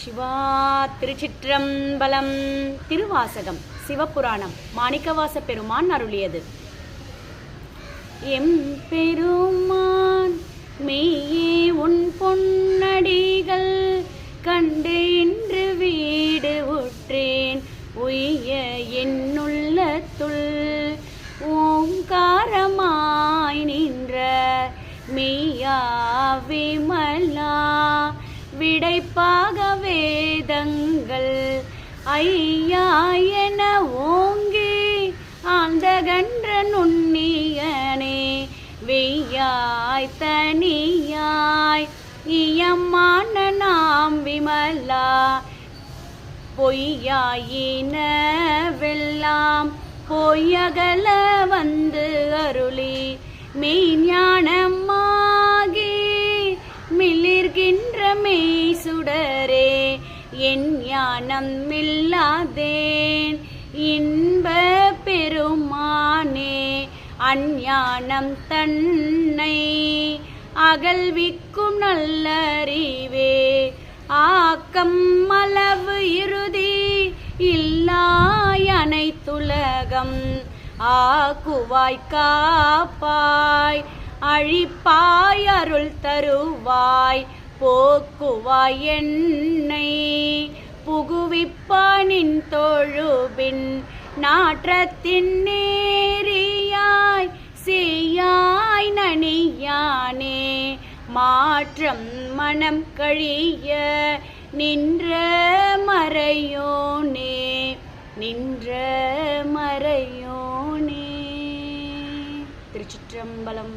சிவா திருச்சிற்றம்பலம். திருவாசகம் சிவபுராணம் மாணிக்கவாச பெருமான் அருளியது. எம் பெருமான் மெய்யே உன் பொன்னடிகள் கண்டென்று வீடு உற்றேன். உய்ய என்னுள்ளத்துள் ஓங்காரமாய் நின்ற மெய்யா விமலா விடைப்பாக வேதங்கள். ஐயா என ஓங்கி ஆந்தகன்ற நுண்ணியனே வெய்யாய் தனியாய் இயம்மான நாம் விமலா பொய்யாயினவெல்லாம் பொய்யகல வந்து அருளி. மெய்ஞானம் சுடரே என் ஞானம் இல்லாதேன். இன்ப பெருமானே அஞ்ஞானம் தன்னை அகல்விக்கும் நல்லறிவே. ஆக்கம் அளவு இறுதி இல்லாய் அனைத்துலகம் ஆக்குவாய் காப்பாய் அழிப்பாய் அருள் தருவாய். போக்குவாய் என்னை புகுவிப்பானின் தொழுபின் நாற்றத்தின் நேரியாய் செய்யாய் நனியானே. மாற்றம் மனம் கழிய நின்ற மறையோனே. நின்ற மறையோனே. திருச்சிற்றம்பலம்.